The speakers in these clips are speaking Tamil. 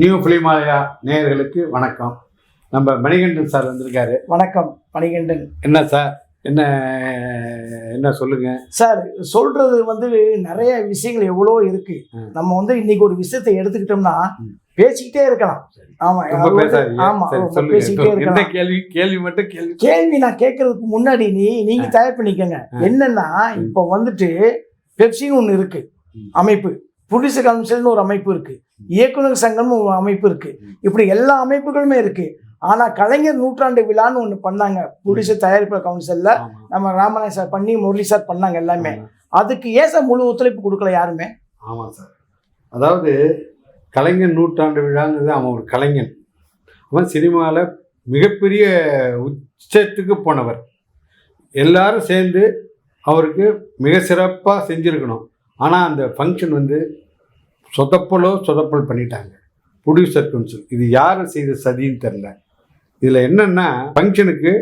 நியூ ஃபிலிமாலயா நேயர்களுக்கு வணக்கம். நம்ம மணிகண்டன் சார் வந்திருக்காரு. வணக்கம் மணிகண்டன். என்ன சார்? என்ன என்ன சொல்லுங்க? சார் சொல்றது வந்து நிறைய விஷயங்கள் எவ்வளோ இருக்கு. நம்ம வந்து இன்னைக்கு ஒரு விஷயத்தை எடுத்துக்கிட்டோம்னா. பேசிக்கிட்டே இருக்கலாம். ஆமா ஆமா பேசிக்கிட்டே இருக்கலாம். கேள்வி? கேள்வி மட்டும் கேள்வி. கேள்வி நான் கேட்கறதுக்கு முன்னாடி நீ நீங்க தயார் பண்ணிக்கங்க. என்னன்னா இப்போ வந்துட்டு பெப்சின்னு ஒன்று இருக்கு. அமைப்பு. புடிச கவுன்சில்னு ஒரு அமைப்பு இருக்கு. இயக்குனர் சங்கம்னு ஒரு அமைப்பு இருக்கு. ம். இப்படி எல்லா அமைப்புகளுமே இருக்கு. ஆனா கலைஞர் நூற்றாண்டு விழான்னு ஒன்று பண்ணாங்க. புடிச தயாரிப்பு கவுன்சில்ல. நம்ம ராமநாய சார் பண்ணி முரளி சார் பண்ணாங்க எல்லாமே. அதுக்கு ஏன் சார் முழு ஒத்துழைப்பு கொடுக்கல யாருமே? ஆமாம் சார். அதாவது கலைஞர் நூற்றாண்டு விழாங்கிறது அவன் ஒரு கலைஞன். அவன் சினிமாவில் மிகப்பெரிய உச்சத்துக்கு போனவர். எல்லாரும் சேர்ந்து அவருக்கு மிக சிறப்பாக செஞ்சுருக்கணும். ஆனால் அந்த ஃபங்க்ஷன் வந்து சொதப்பலோ சொதப்பல் பண்ணிட்டாங்க. ப்ரொடியூசர் கவுன்சில் இது யார் செய்த சதின்னு தெரில இதில் என்னென்னா ஃபங்க்ஷனுக்கு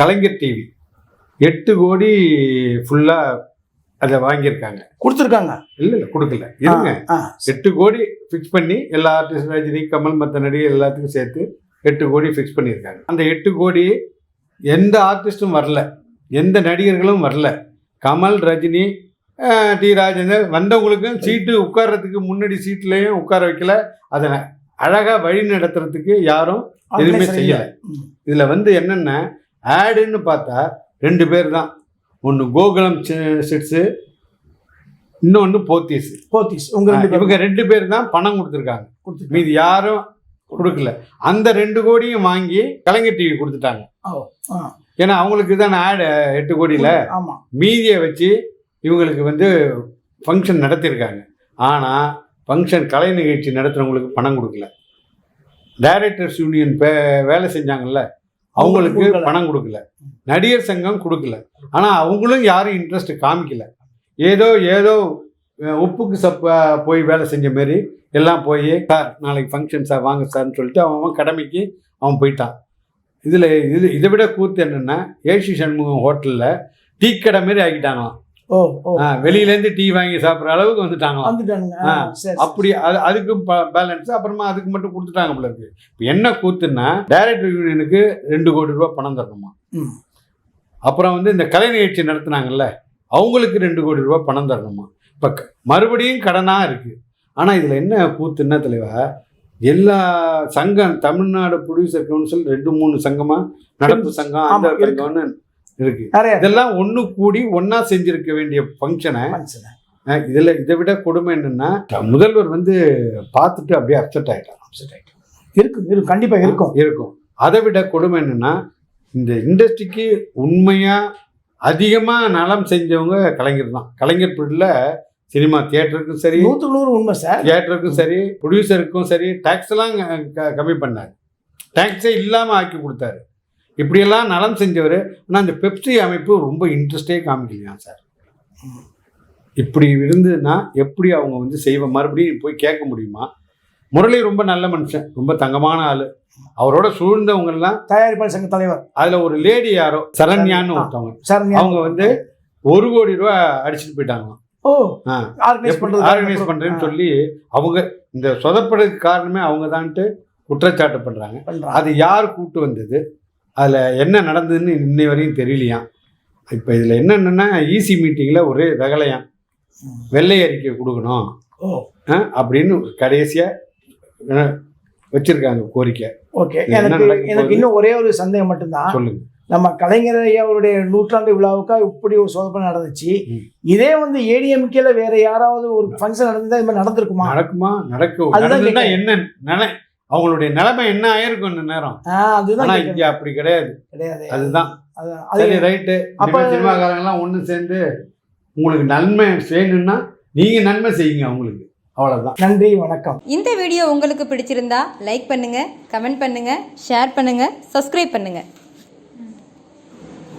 கலைஞர் டிவி எட்டு கோடி ஃபுல்லாக அதை வாங்கியிருக்காங்க. கொடுத்துருக்காங்க. இல்லை இல்லை கொடுக்கல. இருங்க. எட்டு கோடி ஃபிக்ஸ் பண்ணி எல்லா ஆர்டிஸ்ட் ரஜினி கமல் மற்ற நடிகர் எல்லாத்துக்கும் சேர்த்து எட்டு கோடி ஃபிக்ஸ் பண்ணியிருக்காங்க. அந்த எட்டு கோடி எந்த ஆர்டிஸ்ட்டும் வரல. எந்த நடிகர்களும் வரல. கமல் ரஜினி டி ராஜேந்தர் வந்தவங்களுக்கும் சீட்டு உட்கார்றதுக்கு முன்னாடி சீட்லேயும் உட்கார வைக்கல. அதை அழகாக வழி நடத்துறதுக்கு யாரும் எதுவுமே செய்யல. இதில் வந்து என்னென்ன ஆடுன்னு பார்த்தா ரெண்டு பேர் தான். ஒன்று கோகுலம் சிட்ஸு இன்னொன்று போத்தீஸ். போத்தீஸ். உங்க ரெண்டு பேரும் இவங்க ரெண்டு பேர் தான் பணம் கொடுத்துருக்காங்க. கொடுத்துருக்காங்க. மீதி யாரும் கொடுக்கல. அந்த ரெண்டு கோடியும் வாங்கி கலைஞர் டிவி கொடுத்துட்டாங்க. ஏன்னா அவங்களுக்கு தான் ஆடு எட்டு கோடியில். மீதியை வச்சு இவங்களுக்கு வந்து ஃபங்க்ஷன் நடத்தியிருக்காங்க ஆனால் ஃபங்க்ஷன் கலை நிகழ்ச்சி நடத்துகிறவங்களுக்கு பணம் கொடுக்கல. டைரக்டர்ஸ் யூனியன் பே வேலை செஞ்சாங்கல்ல அவங்களுக்கு. பணம் கொடுக்கல. நடிகர் சங்கம் கொடுக்கல. ஆனால் அவங்களும் யாரும் இன்ட்ரெஸ்ட் காமிக்கல. ஏதோ ஏதோ உப்புக்கு சப்ப போய் வேலை செஞ்ச மாரி எல்லாம் போய் சார் நாளைக்கு ஃபங்க்ஷன் சார் வாங்க சார்னு சொல்லிட்டு அவன் கடமைக்கு அவன் போயிட்டான். இதில் இது இதை விட கூத்து என்னென்னா ஏசி சண்முகம் ஹோட்டலில் டீ கடை மாரி ஆக்கிட்டாங்களாம். வெளியிலேருந்து டீ வாங்கி சாப்பிட்ற அளவுக்கு சரி அப்படி அது அதுக்கும் பேலன்ஸ் அப்புறமா அதுக்கு மட்டும் கொடுத்துட்டாங்க போல இருக்கு. இப்போ என்ன கூத்துன்னா டைரக்டர் யூனியனுக்கு ரெண்டு கோடி ரூபா பணம் தரணுமா. அப்புறம் வந்து இந்த கலை நிகழ்ச்சி நடத்துனாங்கல்ல அவங்களுக்கு ரெண்டு கோடி ரூபா பணம் தரணுமா? இப்போ மறுபடியும் கடனாக இருக்குது ஆனால் இதில் என்ன கூத்து என்ன தலைவா எல்லா சங்கம் தமிழ்நாடு ப்ரொடியூசர் கவுன்சில் ரெண்டு மூணு சங்கமா நடப்பு சங்கம் அந்த. சங்கம்னு இருக்கு. நிறைய இதெல்லாம் ஒன்று கூடி ஒன்றா செஞ்சிருக்க வேண்டிய ஃபங்க்ஷனை. இதில் இதை விட கொடுமை என்னன்னா முதல்வர் வந்து பார்த்துட்டு அப்படியே அப்செட் ஆகிட்டார் Upset ஆயிட்டு. இருக்கும் இருக்கும். கண்டிப்பா இருக்கும். இருக்கும். அதை விட கொடுமை என்னன்னா இந்த இண்டஸ்ட்ரிக்கு உண்மையாக அதிகமாக நலம் செஞ்சவங்க கலைஞர் தான். கலைஞர் பீரியடில் சினிமா தியேட்டருக்கும் சரி நூத்துக்கு நூறு உண்மை சார். தியேட்டருக்கும் சரி ப்ரொடியூசருக்கும் சரி டேக்ஸ் எல்லாம் க- கம்மி பண்ணார். டேக்ஸே இல்லாமல் ஆக்கி கொடுத்தாரு. இப்படியெல்லாம் நலம் செஞ்சவர். ஆனால் அந்த பெப்சி அமைப்பு ரொம்ப இன்ட்ரெஸ்டே காமிக்கலையா சார்? இப்படி இருந்ததுன்னா எப்படி அவங்க வந்து செய்வ? மறுபடியும் போய் கேட்க முடியுமா? முரளி ரொம்ப நல்ல மனுஷன் ரொம்ப தங்கமான ஆள். அவரோட சூழ்ந்தவங்கெல்லாம் தயாரிப்பாளர் சங்க தலைவர். அதில் ஒரு லேடி யாரோ? சரண்யான்னு. ஒருத்தவங்க. அவங்க வந்து ஒரு கோடி ரூபா அடிச்சுட்டு போயிட்டாங்களாம். ஓ ஆர்கனைஸ் பண்றேன்னு சொல்லி அவங்க இந்த சொதப்படுறதுக்கு காரணமே அவங்க தான்ட்டு குற்றச்சாட்டு பண்றாங்க. அது யார் கூட்டு வந்தது? அதுல என்ன நடந்ததுன்னு இன்னை வரையும் தெரியலையாம் இப்போ இதுல என்னன்னா ஈசி மீட்டிங்ல ஒரே ரகலையாம் ம். வெள்ளை அறிக்கை கொடுக்கணும். அப்படின்னு கடைசியா அஹ், வச்சிருக்காங்க கோரிக்கை. ஓகே. எனக்கு எனக்கு? இன்னும் ஒரே ஒரு சந்தேகம் மட்டும்தான். சொல்லுங்க. நம்ம கலைஞர் ஐயா அவருடைய நூற்றாண்டு விழாவுக்கா இப்படி ஒரு சோதனை நடந்துச்சு. இதே வந்து ஏடிஎம்கேல வேற யாராவது ஒரு ஃபங்க்ஷன் நடந்தா இது மாதிரி நடந்திருக்குமா? நடக்குமா? நடக்கும் அதுதான். என்ன அவங்களுடைய நிலைமை என்ன ஆயிருக்கும் இந்த நேரம்? அதுதான். இங்க அப்படி கிடையாது. கிடையாது. அதுதான். சரி ரைட்டு. அப்ப- சினிமாக்காரங்கெல்லாம் ஒன்று சேர்ந்து உங்களுக்கு நன்மை செய்யணும்னா நீங்க நன்மை செய்யுங்க அவங்களுக்கு. அவ்வளவுதான். நன்றி வணக்கம். இந்த வீடியோ உங்களுக்கு பிடிச்சிருந்தா லைக் பண்ணுங்க கமெண்ட் பண்ணுங்க ஷேர் பண்ணுங்க சப்ஸ்கிரைப் பண்ணுங்க.